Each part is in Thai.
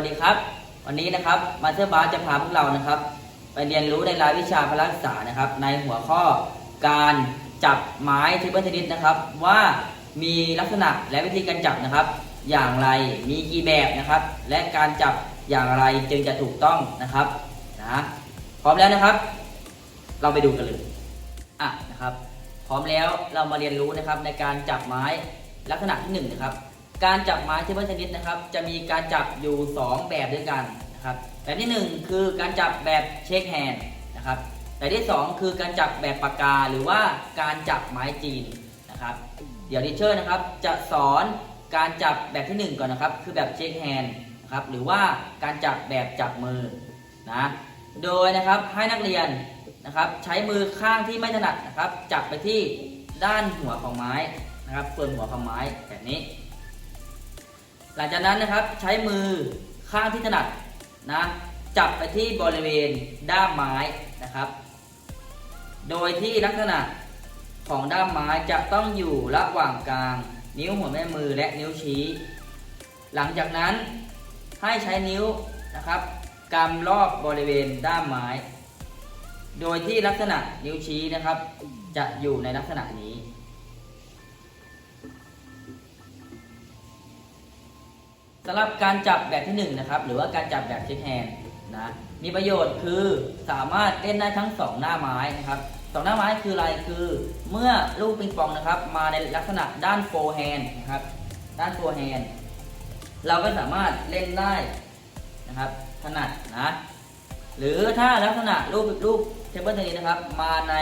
วัสดีครับ วันนี้นะครับมาสเตอร์บาสจะพาพวกเรานะครับ ไปเรียนรู้ในรายวิชาพละศึกษานะครับ ในหัวข้อการจับไม้ทริปเปิลเทนนิสนะครับ ว่ามีลักษณะและวิธีการจับนะครับ อย่างไรมีกี่แบบนะครับ และการจับอย่างไรจึงจะถูกต้องนะครับนะพร้อมแล้วนะครับ เราไปดูกันเลยอะนะครับ พร้อมแล้วเรามาเรียนรู้นะครับในการจับไม้ลักษณะที่หนึ่งนะครับ การจับไม้ที่เพื่อนชนิดนะครับ จะมีการจับอยู่ 2 แบบด้วยกันนะครับแบบที่ 1 คือการจับแบบเช็คแฮนด์นะครับแบบที่ 2 คือการจับแบบปากกาหรือว่าการจับไม้จีนนะครับ เดี๋ยวดิเชอร์นะครับจะสอนการจับแบบที่ 1 ก่อนนะครับ คือแบบเช็คแฮนด์นะครับหรือว่าการจับแบบจับมือนะโดยนะครับให้นักเรียนนะครับใช้มือข้างที่ไม่ถนัดนะครับ จับไปที่ด้านหัวของไม้นะครับส่วนหัวของไม้แบบนี้ หลังจากนั้นนะครับใช้มือข้างที่ถนัดนะจับไปที่บริเวณด้ามไม้นะครับ โดยที่ลักษณะของด้ามไม้จะต้องอยู่ระหว่างกลาง นิ้วหัวแม่มือและนิ้วชี้ หลังจากนั้นให้ใช้นิ้วนะครับกำรอบบริเวณด้ามไม้ โดยที่ลักษณะนิ้วชี้นะครับ จะอยู่ในลักษณะนี้ สำหรับการจับแบบที่1นงนะครับหรือว่าการจับแบบเช็คแฮนด์นะมีประโยชน์คือสามารถเล่นได้ทั้ง 2 หน้าไม้นะครับสองหน้าไม้คืออะไรคือเมื่อลูกปิงปองนะครับ มาในลักษณะด้านโฟร์แฮนด์นะครับด้านโฟร์แฮนด์เราก็สามารถเล่นได้นะครับถนัดนะหรือถ้าลักษณะรูปรูปเทเบิลเทนนิสนะครับ มาใน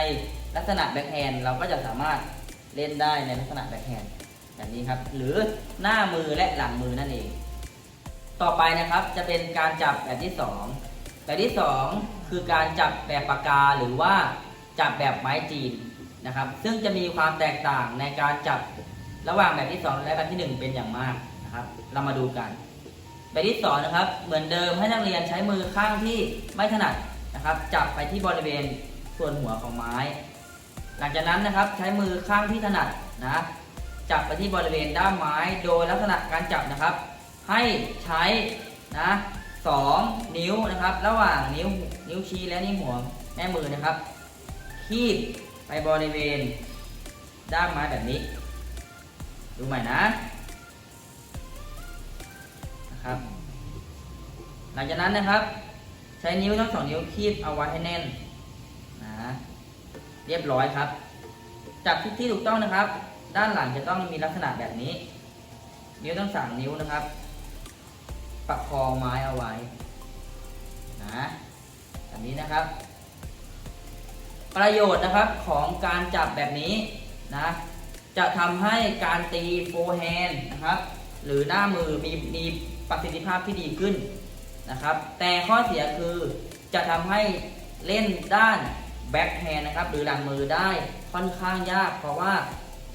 ลักษณะแบ็คแฮนด์เราก็จะสามารถเล่นได้ในลักษณะแบ็คแฮนด์แบบนี้ครับ หรือหน้ามือและหลังมือนั่นเอง ต่อไปนะครับจะเป็นการจับแบบที่ 2 แบบที่ 2 คือการจับแบบปากกาหรือว่าจับแบบไม้จีนนะครับ ซึ่งจะมีความแตกต่างในการจับระหว่างแบบที่ 2 และแบบที่ 1 เป็นอย่างมากนะครับ เรามาดูกันแบบที่2นะครับเหมือนเดิมให้นักเรียนใช้มือข้างที่ไม่ถนัดนะครับ จับไปที่บริเวณส่วนหัวของไม้ หลังจากนั้นนะครับใช้มือข้างที่ถนัดนะจับไปที่บริเวณด้ามไม้โดยลักษณะการจับนะครับ ให้ใช้นะสองนิ้วนะครับ ระหว่างนิ้วนิ้วชี้และนิ้วหัวแม่มือนะครับ คีบไปบริเวณ ด้ามไม้แบบนี้ ดูใหม่นะนะครับ หลังจากนั้นนะครับ ใช้นิ้วทั้งสองนิ้วคีบเอาไว้ให้แน่นนะเรียบร้อยครับจับที่ที่ถูกต้องนะครับ ด้านหลังจะต้องมีลักษณะแบบนี้ นิ้วทั้งสามนิ้วนะครับ ประคองไม้เอาไว้นะแบบนี้นะครับ ประโยชน์นะครับของการจับแบบนี้นะจะทำให้การตีโฟร์แฮนด์นะครับหรือหน้ามือมีมีประสิทธิภาพที่ดีขึ้นนะครับ แต่ข้อเสียคือจะทำให้เล่นด้านแบ็คแฮนด์นะครับหรือหลังมือได้ค่อนข้างยาก เพราะว่า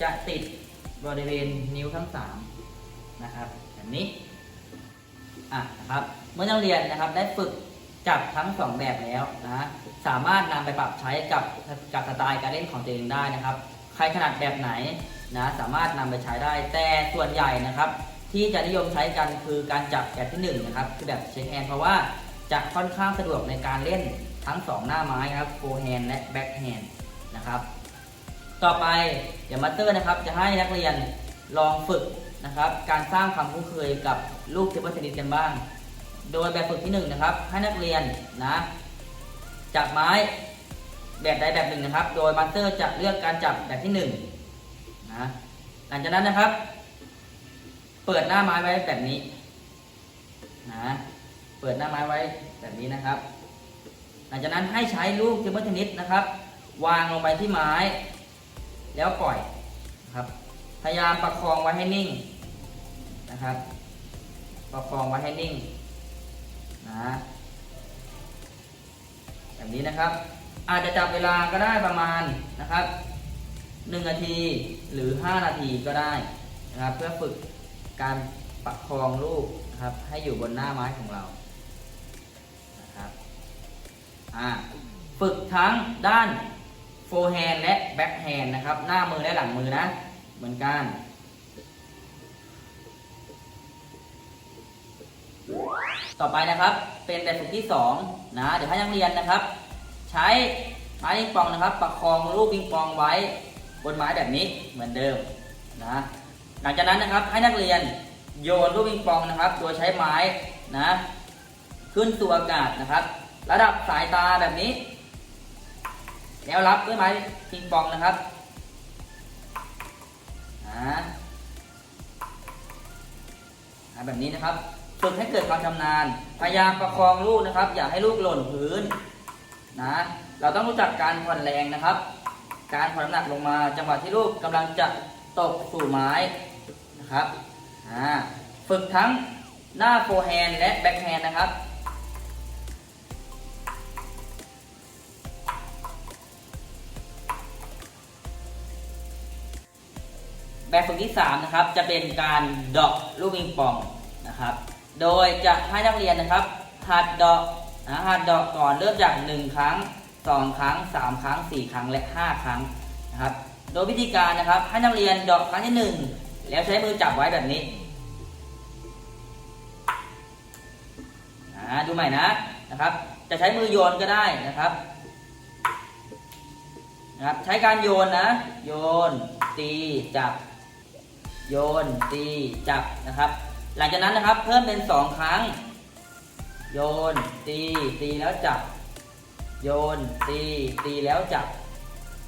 จะติดบริเวณนิ้วทั้งสามนะครับแบบนี้ อะนะครับเมื่อนักเรียนนะครับได้ฝึกจับทั้งสองแบบแล้วนะสามารถนำไปปรับใช้กับกับสไตล์การเล่นของตัวเองได้นะครับ ใครถนัดแบบไหนนะสามารถนำไปใช้ได้ แต่ส่วนใหญ่นะครับ ที่จะนิยมใช้กันคือการจับแบบที่หนึ่งนะครับคือแบบเช็คแฮนด์เพราะว่าจะค่อนข้างสะดวกในการเล่นทั้งสองหน้าไม้นะครับโฟร์แฮนด์และแบ็คแฮนด์นะครับ ต่อไปเดี๋ยวมาสเตอร์นะครับจะให้นักเรียนลองฝึก นะครับ การสร้างความคุ้นเคยกับลูกเทเบิลเทนนิสกันบ้าง โดยแบบฝึกที่1นงนะครับ ให้นักเรียนนะจับไม้แบบใดแบบหนึ่งนะครับ โดยมาสเตอร์จะเลือกการจับแบบที่1นงนะหลังจากนั้นนะครับ เปิดหน้าไม้ไว้แบบนี้นะเปิดหน้าไม้ไว้แบบนี้นะครับ หลังจากนั้นให้ใช้ลูกเทเบิลเทนนิสนะครับ วางลงไปที่ไม้ แล้วปล่อยครับ พยายามประคองไว้ให้นิ่ง นะครับ ประคองไว้ให้นิ่งนะแบบนี้นะครับ อาจจะจับเวลาก็ได้ประมาณนะครับ1นาทีหรือ 5 นาทีก็ได้นะครับเพื่อฝึกการประคองลูกนะครับให้อยู่บนหน้าไม้ของเรานะครับอ่าฝึกทั้งด้านโฟร์แฮนด์และแบ็คแฮนด์นะครับหน้ามือและหลังมือนะ เหมือนกัน ต่อไปนะครับเป็นแบบฝึกที่2นะเดี๋ยวให้นักเรียนนะครับ ใช้ไม้ปิงปองนะครับ ประคองลูกปิงปองไว้บนไม้แบบนี้เหมือนเดิมนะหลังจากนั้นนะครับให้นักเรียนโยนลูกปิงปองนะครับโดยใช้ไม้นะขึ้นสู่อากาศนะครับ ระดับสายตาแบบนี้แล้วรับด้วยไม้ปิงปองนะครับนะแบบนี้นะครับ ฝึกให้เกิดความชำนาญ พยายามประคองลูกนะครับ อย่าให้ลูกหล่นพื้นนะ เราต้องรู้จักการผ่อนแรงนะครับ การผ่อนน้ำหนักลงมาจังหวะที่ลูกกำลังจะตกสู่ไม้นะครับฝึกทั้งหน้าโฟแฮนและแบ็คแฮนนะครับ แบบฝึกที่ 3 นะครับ จะเป็นการดอกลูกปิงปองนะครับ โดยจะให้นักเรียนนะครับ หัดดอกนะหัดดอกก่อนเริ่มจาก 1 ครั้ง 2 ครั้ง 3 ครั้ง 4 ครั้งและ 5 ครั้งนะครับ โดยวิธีการนะครับให้นักเรียนดอกครั้งที่ 1 แล้วใช้มือจับไว้แบบนี้อ่าดูใหม่นะนะครับ จะใช้มือโยนก็ได้นะครับนะครับ ใช้การโยนนะ โยน ตี จับ โยน ตี จับนะครับ หลังจากนั้นนะครับ เพิ่มเป็น 2 ครั้ง โยน ตีตีแล้วจับ โยน ตีตีแล้วจับ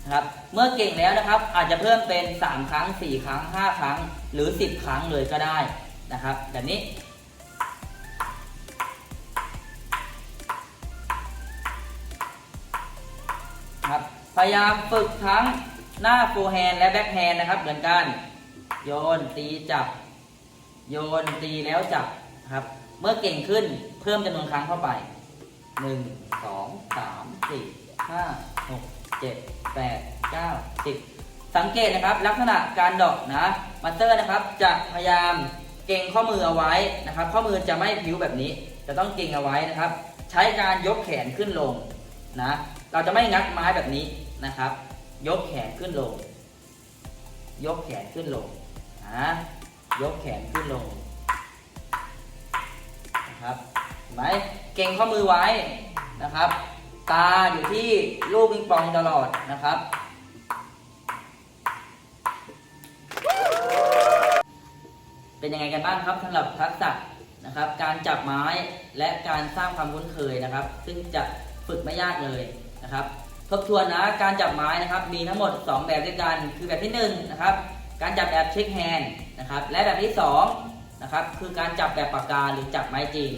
นะครับเมื่อเก่งแล้วนะครับ อาจจะเพิ่มเป็น 3 ครั้ง 4 ครั้ง 5 ครั้ง หรือ 10 ครั้งเลยก็ได้นะครับแบบนี้ครับพยายามฝึกทั้งหน้าโฟแฮนและแบ็คแฮนนะครับเหมือนกัน โยนตีจับ โยนตีแล้วจับครับ เมื่อเก่งขึ้นเพิ่มจำนวนครั้งเข้าไป1 2 3 4 5 6 7 8 9 10สังเกตนะครับลักษณะการดอกนะมาสเตอร์นะครับจะพยายามเก่งข้อมือเอาไว้นะครับ ข้อมือจะไม่พิ้วแบบนี้ จะต้องเก่งเอาไว้นะครับ ใช้การยกแขนขึ้นลงนะเราจะไม่งัดไม้แบบนี้นะครับ ยกแขนขึ้นลง ยกแขนขึ้นลงนะ ยกแขนขึ้นลงนะครับเห็นไหมเก่งข้อมือไว้นะครับ ตาอยู่ที่ลูกปิงปองตลอดนะครับ เป็นยังไงกันบ้างครับสำหรับทักษะนะครับ การจับไม้และการสร้างความคุ้นเคยนะครับ ซึ่งจะฝึกไม่ยากเลยนะครับทบทวนนะการจับไม้นะครับ มีทั้งหมด 2 แบบด้วยกัน คือแบบที่1นะครับ การจับแบบเช็คแฮนด์ นะครับและแบบที่2นะครับคือการจับแบบปากกาหรือจับไม้จริง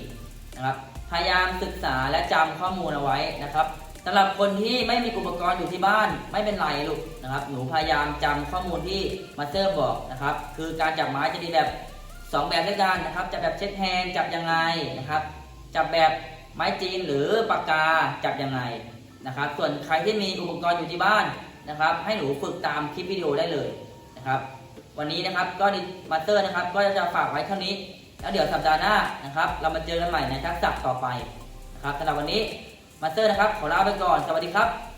นะครับพยายามศึกษาและจำข้อมูลเอาไว้นะครับสำหรับคนที่ไม่มีอุปกรณ์อยู่ที่บ้านไม่เป็นไรลูกนะครับ หนูพยายามจำข้อมูลที่มาสเตอร์บอกนะครับ คือการจับไม้จะมีแบบสองแบบด้วยกันนะครับจับแบบเช็คแฮนจับยังไงนะครับ จับแบบไม้จีนหรือปากกาจับยังไงนะครับ ส่วนใครที่มีอุปกรณ์อยู่ที่บ้านนะครับ ให้หนูฝึกตามคลิปวิดีโอได้เลยนะครับ วันนี้นะครับก็ดิมาสเตอร์นะครับ ก็จะฝากไว้เท่านี้ แล้วเดี๋ยวสัปดาห์หน้านะครับ เรามาเจอกันใหม่ในทักษะต่อไปนะครับสำหรับวันนี้มาสเตอร์นะครับขอลาไปก่อนสวัสดีครับ